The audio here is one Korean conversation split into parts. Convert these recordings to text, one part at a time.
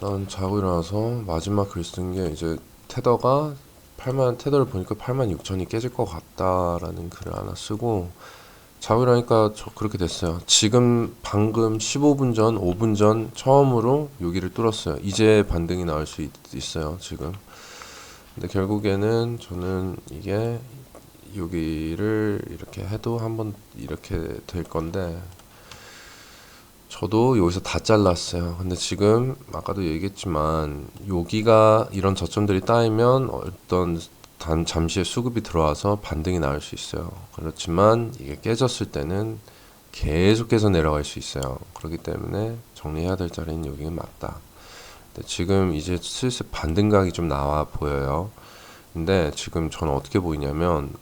일단 자고 일어나서 마지막 글 쓴 게 이제 테더가 8만 테더를 보니까 8만 6천이 깨질 것 같다라는 글을 하나 쓰고 자고 일어나니까 저 그렇게 됐어요. 지금 방금 15분 전, 5분 전 처음으로 여기를 뚫었어요. 이제 반등이 나올 수 있, 있어요. 지금. 근데 결국에는 저는 이게 여기를 이렇게 해도 한번 이렇게 될 건데 저도 여기서 다 잘랐어요. 근데 지금 아까도 얘기했지만 여기가 이런 저점들이 쌓이면 어떤 단 잠시의 수급이 들어와서 반등이 나올 수 있어요. 그렇지만 이게 깨졌을 때는 계속해서 내려갈 수 있어요. 그렇기 때문에 정리해야 될 자리는 여기가 맞다. 근데 지금 이제 슬슬 반등각이 좀 나와 보여요. 근데 지금 저는 어떻게 보이냐면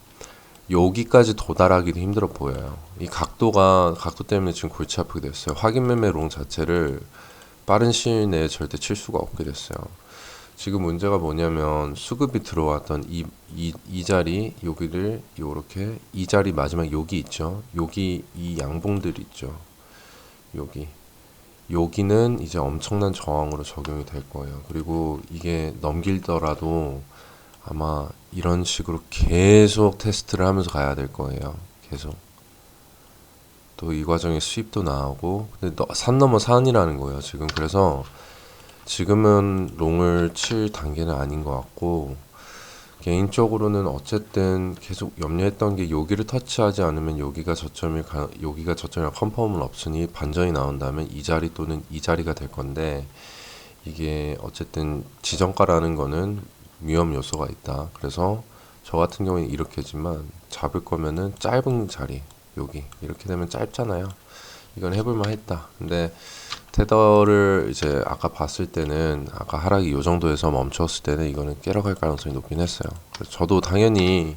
여기까지 도달하기도 힘들어 보여요. 이 각도가 각도 때문에 지금 골치 아프게 됐어요. 확인 매매 롱 자체를 빠른 시일 내에 절대 칠 수가 없게 됐어요. 지금 문제가 뭐냐면 수급이 들어왔던 이, 이, 이 자리 여기를 요렇게 이 자리 마지막 여기 있죠. 여기 이 양봉들 있죠. 여기 여기는 이제 엄청난 저항으로 적용이 될 거예요. 그리고 이게 넘길더라도 아마 이런 식으로 계속 테스트를 하면서 가야 될 거예요. 계속. 또 이 과정에 수입도 나오고, 근데 너- 산 넘어 산이라는 거예요. 지금 그래서 지금은 롱을 칠 단계는 아닌 것 같고, 개인적으로는 어쨌든 계속 염려했던 게 여기를 터치하지 않으면 여기가 저점일 가, 여기가 저점이라 컨펌은 없으니 반전이 나온다면 이 자리 또는 이 자리가 될 건데 이게 어쨌든 지정가라는 거는 위험 요소가 있다. 그래서 저 같은 경우는 이렇게지만 잡을 거면은 짧은 자리 여기 이렇게 되면 짧잖아요. 이건 해볼만 했다. 근데 테더를 이제 아까 봤을 때는 아까 하락이 요 정도에서 멈췄을 때는 이거는 깨러 갈 가능성이 높긴 했어요. 그래서 저도 당연히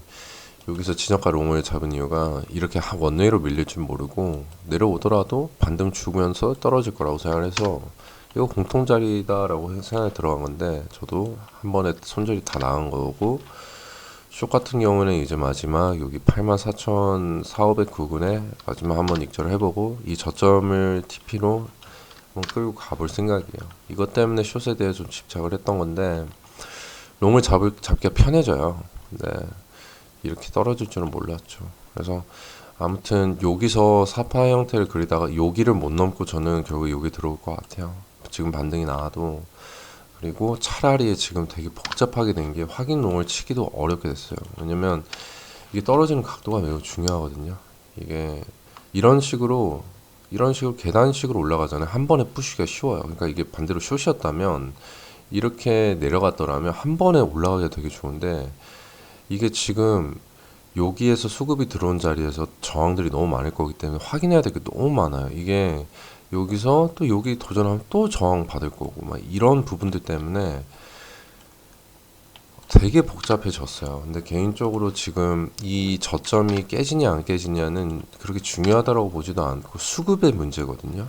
여기서 진영가 롱을 잡은 이유가 이렇게 하- 원웨이로 밀릴 줄 모르고 내려오더라도 반등 주면서 떨어질 거라고 생각을 해서 이거 공통자리다라고 생각이 들어간 건데 저도 한 번에 손절이 다 나간 거고 숏 같은 경우는 이제 마지막 여기 84,400 구근에 마지막 한번 익절을 해보고 이 저점을 TP로 한번 끌고 가볼 생각이에요. 이것 때문에 숏에 대해 좀 집착을 했던 건데 롱을 잡을 잡기가 편해져요. 근데 이렇게 떨어질 줄은 몰랐죠. 그래서 아무튼 여기서 사파 형태를 그리다가 여기를 못 넘고 저는 결국 여기 들어올 것 같아요. 지금 반등이 나와도 그리고 차라리 지금 되게 복잡하게 된 게 확인롱을 치기도 어렵게 됐어요. 왜냐면 이게 떨어지는 각도가 매우 중요하거든요. 이게 이런 식으로 이런 식으로 계단식으로 올라가잖아요. 한 번에 부시기가 쉬워요. 그러니까 이게 반대로 숏이었다면 이렇게 내려갔더라면 한 번에 올라가기가 되게 좋은데 이게 지금 여기에서 수급이 들어온 자리에서 저항들이 너무 많을 거기 때문에 확인해야 될 게 너무 많아요. 이게 여기서 또 여기 도전하면 또 저항 받을 거고 막 이런 부분들 때문에 되게 복잡해졌어요. 근데 개인적으로 지금 이 저점이 깨지냐 안 깨지냐는 그렇게 중요하다고 보지도 않고 수급의 문제거든요.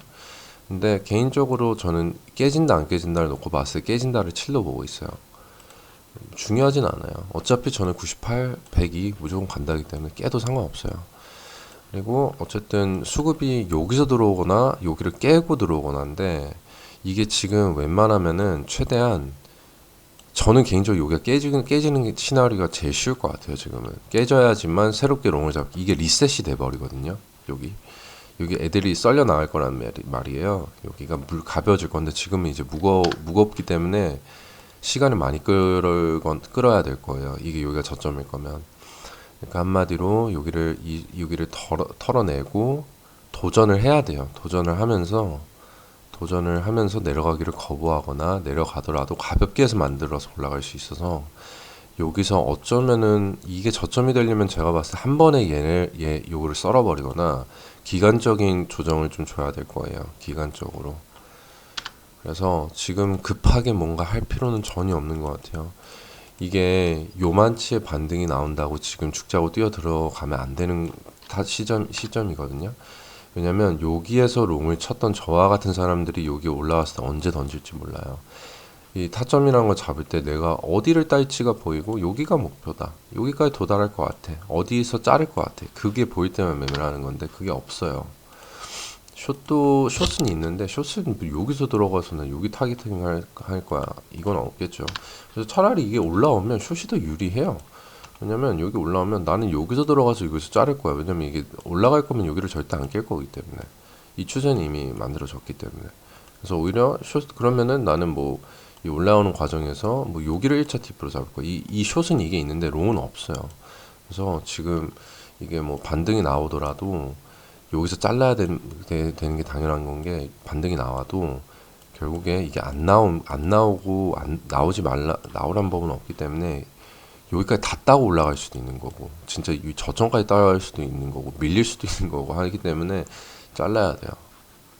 근데 개인적으로 저는 깨진다 안 깨진다를 놓고 봤을 때 깨진다를 칠로 보고 있어요. 중요하진 않아요. 어차피 저는 98, 100이 무조건 간다기 때문에 깨도 상관없어요. 그리고 어쨌든 수급이 여기서 들어오거나 여기를 깨고 들어오거나인데 이게 지금 웬만하면은 최대한 저는 개인적으로 여기가 깨지는 깨지는 게 시나리오가 제일 쉬울 것 같아요. 지금은 깨져야지만 새롭게 롱을 잡기 이게 리셋이 돼 버리거든요. 여기 여기 애들이 썰려 나갈 거란 말이- 말이에요. 여기가 물 가벼워질 건데 지금은 이제 무거 무겁기 때문에 시간을 많이 끌 건 끌어야 될 거예요. 이게 여기가 저점일 거면. 그러니까 한마디로 여기를 이 여기를 털어, 털어내고 도전을 해야 돼요. 도전을 하면서 도전을 하면서 내려가기를 거부하거나 내려가더라도 가볍게 해서 만들어서 올라갈 수 있어서 여기서 어쩌면은 이게 저점이 되려면 제가 봤을 때 한 번에 얘를 얘 요거를 썰어버리거나 기간적인 조정을 좀 줘야 될 거예요. 기간적으로. 그래서 지금 급하게 뭔가 할 필요는 전혀 없는 것 같아요. 이게 요만치의 반등이 나온다고 지금 죽자고 뛰어 들어가면 안 되는 다 시점 시점이거든요. 왜냐면 여기에서 롱을 쳤던 저와 같은 사람들이 여기 올라왔을 때 언제 던질지 몰라요. 이 타점이라는 걸 잡을 때 내가 어디를 딸지가 보이고 여기가 목표다. 여기까지 도달할 것 같아. 어디서 자를 것 같아. 그게 보일 때만 매매를 하는 건데 그게 없어요. 숏도 숏은 있는데 숏은 여기서 들어가서 는 여기 타겟팅 할, 할 거야. 이건 없겠죠. 그래서 차라리 이게 올라오면 숏이 더 유리해요. 왜냐면 여기 올라오면 나는 여기서 들어가서 여기서 자를 거야. 왜냐면 이게 올라갈 거면 여기를 절대 안 깰 거기 때문에 이 추세는 이미 만들어졌기 때문에 그래서 오히려 숏 그러면은 나는 뭐 이 올라오는 과정에서 뭐 여기를 1차 팁으로 잡을 거야. 이, 이 숏은 이게 있는데 롱은 없어요. 그래서 지금 이게 뭐 반등이 나오더라도 여기서 잘라야 되, 되, 되는 게 당연한 건 게 반등이 나와도 결국에 이게 안 나오 안 나오고 안 나오지 말라 나오란 법은 없기 때문에 여기까지 다 따고 올라갈 수도 있는 거고 진짜 이 저점까지 따라갈 수도 있는 거고 밀릴 수도 있는 거고 하기 때문에 잘라야 돼요.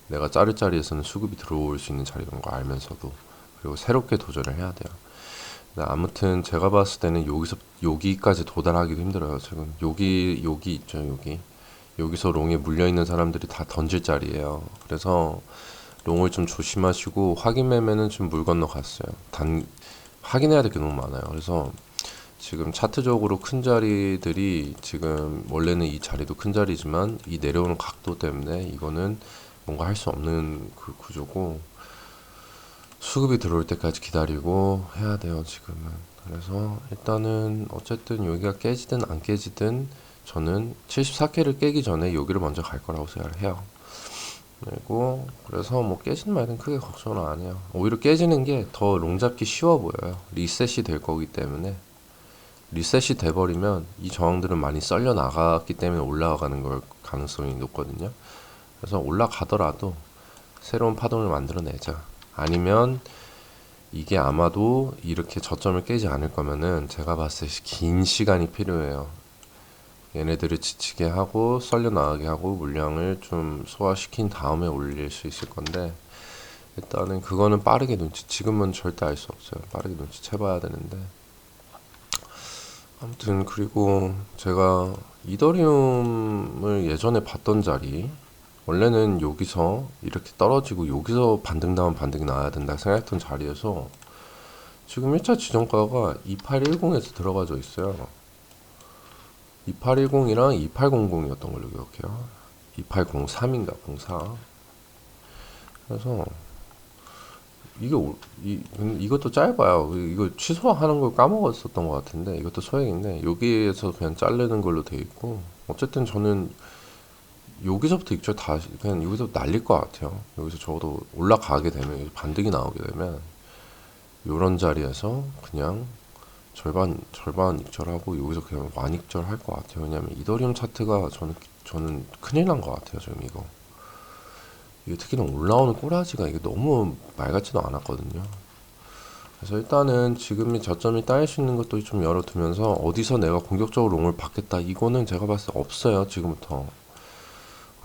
내가 자를 자리에서는 수급이 들어올 수 있는 자리인 거 알면서도 그리고 새롭게 도전을 해야 돼요. 아무튼 제가 봤을 때는 여기서 여기까지 도달하기도 힘들어요. 지금 여기 여기 있죠 여기 여기서 롱에 물려 있는 사람들이 다 던질 자리예요. 그래서 롱을 좀 조심하시고 확인 매매는 좀물 건너 갔어요. 단 확인해야 될 게 너무 많아요. 그래서 지금 차트적으로 큰 자리들이 지금 원래는 이 자리도 큰 자리지만 이 내려오는 각도 때문에 이거는 뭔가 할 수 없는 그 구조고 수급이 들어올 때까지 기다리고 해야 돼요 지금은 그래서 일단은 어쨌든 여기가 깨지든 안 깨지든 저는 74K를 깨기 전에 여기를 먼저 갈 거라고 생각을 해요 그리고 그래서 뭐 깨지는 말든 크게 걱정은 안 해요 오히려 깨지는 게 더 롱 잡기 쉬워 보여요 리셋이 될 거기 때문에 리셋이 돼버리면 이 저항들은 많이 썰려 나갔기 때문에 올라가는 걸 가능성이 높거든요. 그래서 올라가더라도 새로운 파동을 만들어내자. 아니면 이게 아마도 이렇게 저점을 깨지 않을 거면은 제가 봤을 때 긴 시간이 필요해요. 얘네들을 지치게 하고 썰려 나가게 하고 물량을 좀 소화시킨 다음에 올릴 수 있을 건데 일단은 그거는 빠르게 눈치 지금은 절대 알 수 없어요. 빠르게 눈치채 봐야 되는데 아무튼 그리고 제가 이더리움을 예전에 봤던 자리 원래는 여기서 이렇게 떨어지고 여기서 반등 다음 반등이 나와야 된다 생각했던 자리에서 지금 1차 지정가가 2810에서 들어가져 있어요 2810이랑 2800이었던 걸로 기억해요 2803인가 04 그래서 이게 오- 이 이것도 짧아요. 이거 취소하는 걸 까먹었었던 것 같은데 이것도 소액인데 여기에서 그냥 자르는 걸로 돼 있고 어쨌든 저는 여기서부터 익절 다 그냥 여기서 날릴 것 같아요. 여기서 적어도 올라가게 되면 반등이 나오게 되면 요런 자리에서 그냥 절반 절반 익절하고 여기서 그냥 완익절 할 것 같아요. 왜냐면 이더리움 차트가 저는 저는 큰일 난 것 같아요. 지금 이거. 이게 특히나 올라오는 꼬라지가 이게 너무 말 같지도 않았거든요. 그래서 일단은 지금이 저점이 따일 수 있는 것도 좀 열어두면서 어디서 내가 공격적으로 롱을 받겠다 이거는 제가 봤을 때 없어요 지금부터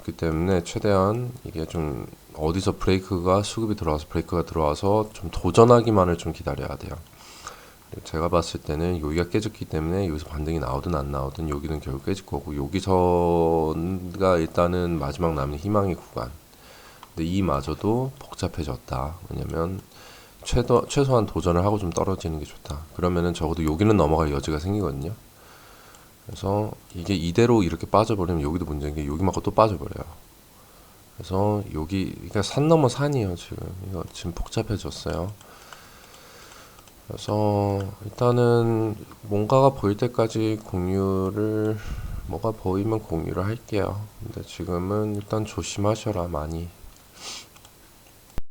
그렇기 때문에 최대한 이게 좀 어디서 브레이크가 수급이 들어와서 브레이크가 들어와서 좀 도전하기만을 좀 기다려야 돼요 제가 봤을 때는 여기가 깨졌기 때문에 여기서 반등이 나오든 안 나오든 여기는 결국 깨질 거고 여기서가 일단은 마지막 남은 희망의 구간 근데 이마저도 복잡해졌다. 왜냐면 최도, 최소한 도전을 하고 좀 떨어지는 게 좋다. 그러면은 적어도 여기는 넘어갈 여지가 생기거든요. 그래서 이게 이대로 이렇게 빠져버리면 여기도 문제인 게 여기 맞고 또 빠져버려요. 그래서 여기 그러니까 산 넘어 산이에요 지금 이거 지금 복잡해졌어요. 그래서 일단은 뭔가가 보일 때까지 공유를 뭐가 보이면 공유를 할게요. 근데 지금은 일단 조심하셔라 많이.